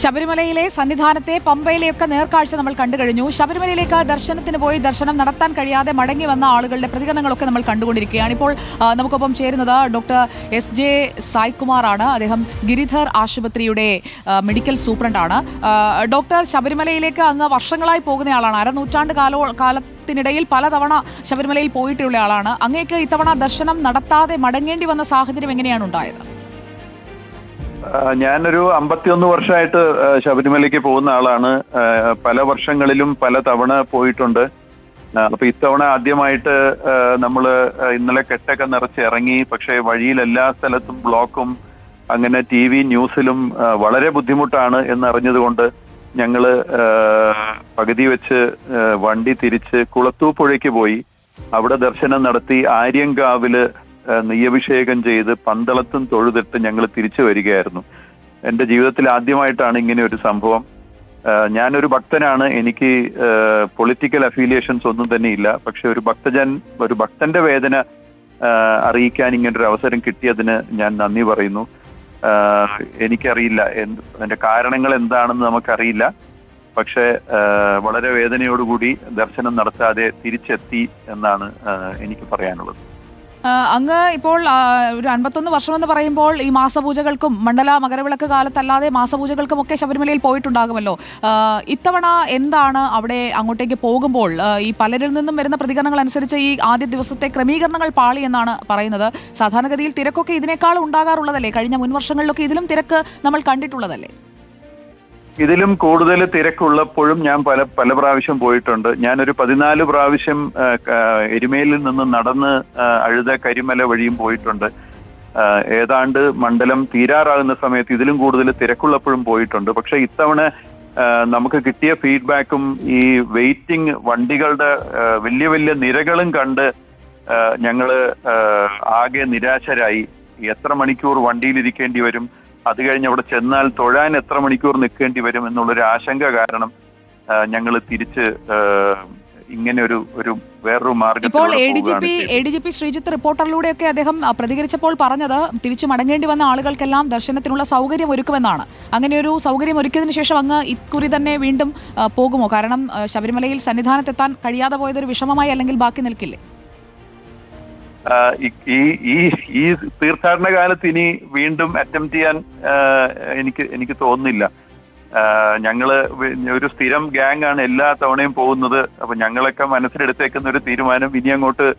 ശബരിമലയിലെ സന്നിധാനത്തെ പമ്പയിലെയൊക്കെ നേർക്കാഴ്ച നമ്മൾ കണ്ടു കഴിഞ്ഞു. ശബരിമലയിലേക്ക് ദർശനത്തിന് പോയി ദർശനം നടത്താൻ കഴിയാതെ മടങ്ങി വന്ന ആളുകളുടെ പ്രതികരണങ്ങളൊക്കെ നമ്മൾ കണ്ടുകൊണ്ടിരിക്കുകയാണ്. ഇപ്പോൾ നമുക്കൊപ്പം ചേരുന്നത് ഡോക്ടർ എസ് ജെ സായ്കുമാറാണ്. അദ്ദേഹം ഗിരിധർ ആശുപത്രിയുടെ മെഡിക്കൽ സൂപ്രണ്ടാണ് ഡോക്ടർ ശബരിമലയിലേക്ക് അങ്ങ് വർഷങ്ങളായി പോകുന്നയാളാണ്. അരനൂറ്റാണ്ട് കാലോ കാല ത്തിനിടയിൽ പലതവണ ശബരിമലയിൽ പോയിട്ടുള്ള ആളാണ് അങ്ങേക്ക് ഇത്തവണ ദർശനം നടത്താതെ മടങ്ങേണ്ടി വന്ന സാഹചര്യം എങ്ങനെയാണ് ഉണ്ടായത്? ഞാനൊരു അമ്പത്തിയൊന്ന് വർഷമായിട്ട് ശബരിമലയ്ക്ക് പോകുന്ന ആളാണ്. പല വർഷങ്ങളിലും പല തവണ പോയിട്ടുണ്ട്. അപ്പൊ ഇത്തവണ ആദ്യമായിട്ട് നമ്മൾ ഇന്നലെ കെട്ടൊക്കെ നിറച്ച് ഇറങ്ങി പക്ഷേ വഴിയിൽ എല്ലാ സ്ഥലത്തും ബ്ലോക്കും അങ്ങനെ ടി വി ന്യൂസിലും വളരെ ബുദ്ധിമുട്ടാണ് എന്നറിഞ്ഞതുകൊണ്ട് ഞങ്ങൾ പകുതി വെച്ച് വണ്ടി തിരിച്ച് കുളത്തൂപ്പുഴയ്ക്ക് പോയി. അവിടെ ദർശനം നടത്തി ആര്യങ്കാവിൽ നെയ്യഭിഷേകം ചെയ്ത് പന്തളത്തും തൊഴുതിട്ട് ഞങ്ങൾ തിരിച്ചു വരികയായിരുന്നു. എന്റെ ജീവിതത്തിൽ ആദ്യമായിട്ടാണ് ഇങ്ങനെ ഒരു സംഭവം. ഞാനൊരു ഭക്തനാണ്. എനിക്ക് പൊളിറ്റിക്കൽ അഫിലിയേഷൻസ് ഒന്നും തന്നെ ഇല്ല. പക്ഷെ ഒരു ഭക്തജൻ ഒരു ഭക്തന്റെ വേദന അറിയിക്കാൻ ഒരു അവസരം കിട്ടിയതിന് ഞാൻ നന്ദി പറയുന്നു. എനിക്കറിയില്ല എന്ത് അതിന്റെ കാരണങ്ങൾ എന്താണെന്ന് നമുക്കറിയില്ല. പക്ഷെ വളരെ വേദനയോടുകൂടി ദർശനം നടത്താതെ തിരിച്ചെത്തി എന്നാണ് എനിക്ക് പറയാനുള്ളത്. അങ്ങ് ഇപ്പോൾ ഒരു അൻപത്തൊന്ന് വർഷമെന്ന് പറയുമ്പോൾ ഈ മാസപൂജകൾക്കും മണ്ഡല മകരവിളക്ക് കാലത്തല്ലാതെ മാസപൂജകൾക്കും ഒക്കെ ശബരിമലയിൽ പോയിട്ടുണ്ടാകുമല്ലോ. ഇത്തവണ എന്താണ് അവിടെ അങ്ങോട്ടേക്ക് പോകുമ്പോൾ ഈ പലരിൽ നിന്നും വരുന്ന പ്രതികരണങ്ങൾ അനുസരിച്ച് ഈ ആദ്യ ദിവസത്തെ ക്രമീകരണങ്ങൾ പാളി എന്നാണ് പറയുന്നത്. സാധാരണഗതിയിൽ തിരക്കൊക്കെ ഇതിനേക്കാൾ ഉണ്ടാകാറുള്ളതല്ലേ? കഴിഞ്ഞ മുൻ വർഷങ്ങളിലൊക്കെ ഇതിലും തിരക്ക് നമ്മൾ കണ്ടിട്ടുള്ളതല്ലേ? ഇതിലും കൂടുതൽ തിരക്കുള്ളപ്പോഴും ഞാൻ പല പല പ്രാവശ്യം പോയിട്ടുണ്ട്. ഞാനൊരു പതിനാല് പ്രാവശ്യം എരുമേലിൽ നിന്ന് നടന്ന് അഴുത കരിമല വഴിയും പോയിട്ടുണ്ട്. ഏതാണ്ട് മണ്ഡലം തീരാറാകുന്ന സമയത്ത് ഇതിലും കൂടുതൽ തിരക്കുള്ളപ്പോഴും പോയിട്ടുണ്ട്. പക്ഷേ ഇത്തവണ നമുക്ക് കിട്ടിയ ഫീഡ്ബാക്കും ഈ വെയിറ്റിംഗ് വണ്ടികളുടെ വലിയ വലിയ നിരകളും കണ്ട് ഞങ്ങൾ ആകെ നിരാശരായി. എത്ര മണിക്കൂർ വണ്ടിയിലിരിക്കേണ്ടി വരും? അത് കഴിഞ്ഞ് അവിടെ ചെന്നാൽ തൊഴാൻ എത്ര മണിക്കൂർ നിൽക്കേണ്ടി വരും എന്നുള്ളൊരു ആശങ്ക കാരണം ഞങ്ങൾ തിരിച്ച് ഇങ്ങനെ ഒരു ഒരു വേറൊരു ഇപ്പോൾ A D G P A D G P Sreejith റിപ്പോർട്ടറിലൂടെയൊക്കെ അദ്ദേഹം പ്രതികരിച്ചപ്പോൾ പറഞ്ഞത് തിരിച്ചു മടങ്ങേണ്ടി വന്ന ആളുകൾക്കെല്ലാം ദർശനത്തിനുള്ള സൗകര്യം ഒരുക്കുമെന്നാണ്. അങ്ങനെ ഒരു സൗകര്യം ഒരുക്കിയതിനു ശേഷം അങ്ങ് ഇക്കുറി തന്നെ വീണ്ടും പോകുമോ? കാരണം ശബരിമലയിൽ സന്നിധാനത്തെത്താൻ കഴിയാതെ പോയതൊരു വിഷമമായി അല്ലെങ്കിൽ ബാക്കി നിൽക്കില്ലേ? ഈ- ഈ ഈ തീർത്ഥാടന കാലത്ത് ഇനി വീണ്ടും അറ്റംപ്റ്റ് ചെയ്യാൻ എനിക്ക് എനിക്ക് തോന്നുന്നില്ല. ഞങ്ങൾ ഒരു സ്ഥിരം ഗ്യാങ് ആണ് എല്ലാ തവണയും പോകുന്നത്. അപ്പൊ ഞങ്ങളൊക്കെ മനസ്സിലെടുത്തേക്കുന്ന ഒരു തീരുമാനം ഇനി അങ്ങോട്ട്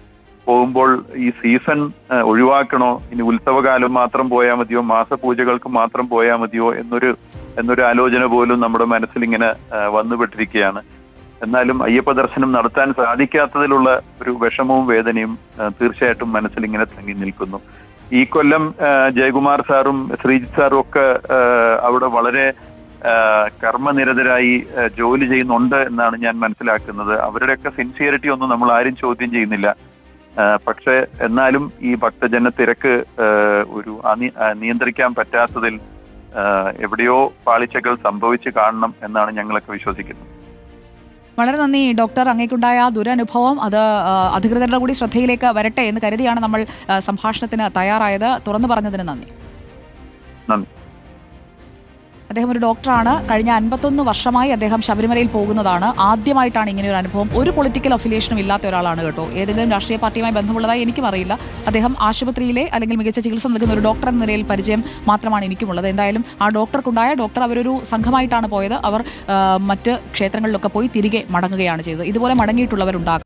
പോകുമ്പോൾ ഈ സീസൺ ഒഴിവാക്കണോ? ഇനി ഉത്സവകാലം മാത്രം പോയാൽ മതിയോ? മാസപൂജകൾക്ക് മാത്രം പോയാൽ മതിയോ? എന്നൊരു എന്നൊരു ആലോചന പോലും നമ്മുടെ മനസ്സിൽ ഇങ്ങനെ വന്നുപെട്ടിരിക്കുകയാണ്. എന്നാലും അയ്യപ്പ ദർശനം നടത്താൻ സാധിക്കാത്തതിലുള്ള ഒരു വിഷമവും വേദനയും തീർച്ചയായിട്ടും മനസ്സിൽ ഇങ്ങനെ തങ്ങി നിൽക്കുന്നു. ഈ കൊല്ലം ജയകുമാർ സാറും ശ്രീജിത്ത് സാറും ഒക്കെ അവിടെ വളരെ കർമ്മനിരതരായി ജോലി ചെയ്യുന്നുണ്ട് എന്നാണ് ഞാൻ മനസ്സിലാക്കുന്നത്. അവരുടെയൊക്കെ സിൻസിയറിറ്റി ഒന്നും നമ്മൾ ആരും ചോദ്യം ചെയ്യുന്നില്ല. പക്ഷെ എന്നാലും ഈ ഭക്തജന തിരക്ക് ഒരു നിയന്ത്രിക്കാൻ പറ്റാത്തതിൽ എവിടെയോ പാളിച്ചകൾ സംഭവിച്ചു കാണണം എന്നാണ് ഞങ്ങളൊക്കെ വിശ്വസിക്കുന്നത്. വളരെ നന്ദി ഡോക്ടർ. അങ്ങേക്കുണ്ടായ ദുരനുഭവം അത് അധികൃതരുടെ കൂടി ശ്രദ്ധയിലേക്ക് വരട്ടെ എന്ന് കരുതിയാണ് നമ്മൾ സംഭാഷണത്തിന് തയ്യാറായത്. തുറന്നു പറഞ്ഞതിന് നന്ദി. നന്ദി. അദ്ദേഹം ഒരു ഡോക്ടറാണ്. കഴിഞ്ഞ അൻപത്തൊന്ന് വർഷമായി അദ്ദേഹം ശബരിമലയിൽ പോകുന്നതാണ്. ആദ്യമായിട്ടാണ് ഇങ്ങനെ ഒരു അനുഭവം. ഒരു പൊളിറ്റിക്കൽ അഫിലിയേഷനും ഇല്ലാത്ത ഒരാളാണ് കേട്ടോ. ഏതെങ്കിലും രാഷ്ട്രീയ പാർട്ടിയുമായി ബന്ധമുള്ളതായി എനിക്കും അറിയില്ല. അദ്ദേഹം ആശുപത്രിയിലെ അല്ലെങ്കിൽ മികച്ച ചികിത്സ നൽകുന്ന ഒരു ഡോക്ടർ എന്ന നിലയിൽ പരിചയം മാത്രമാണ് എനിക്കുമുള്ളത്. എന്തായാലും ആ ഡോക്ടർക്കുണ്ടായ ഡോക്ടർ അവരൊരു സംഘമായിട്ടാണ് പോയത്. അവർ മറ്റ് ക്ഷേത്രങ്ങളിലൊക്കെ പോയി തിരികെ മടങ്ങുകയാണ് ചെയ്തത്. ഇതുപോലെ മടങ്ങിയിട്ടുള്ളവരുണ്ടാകും.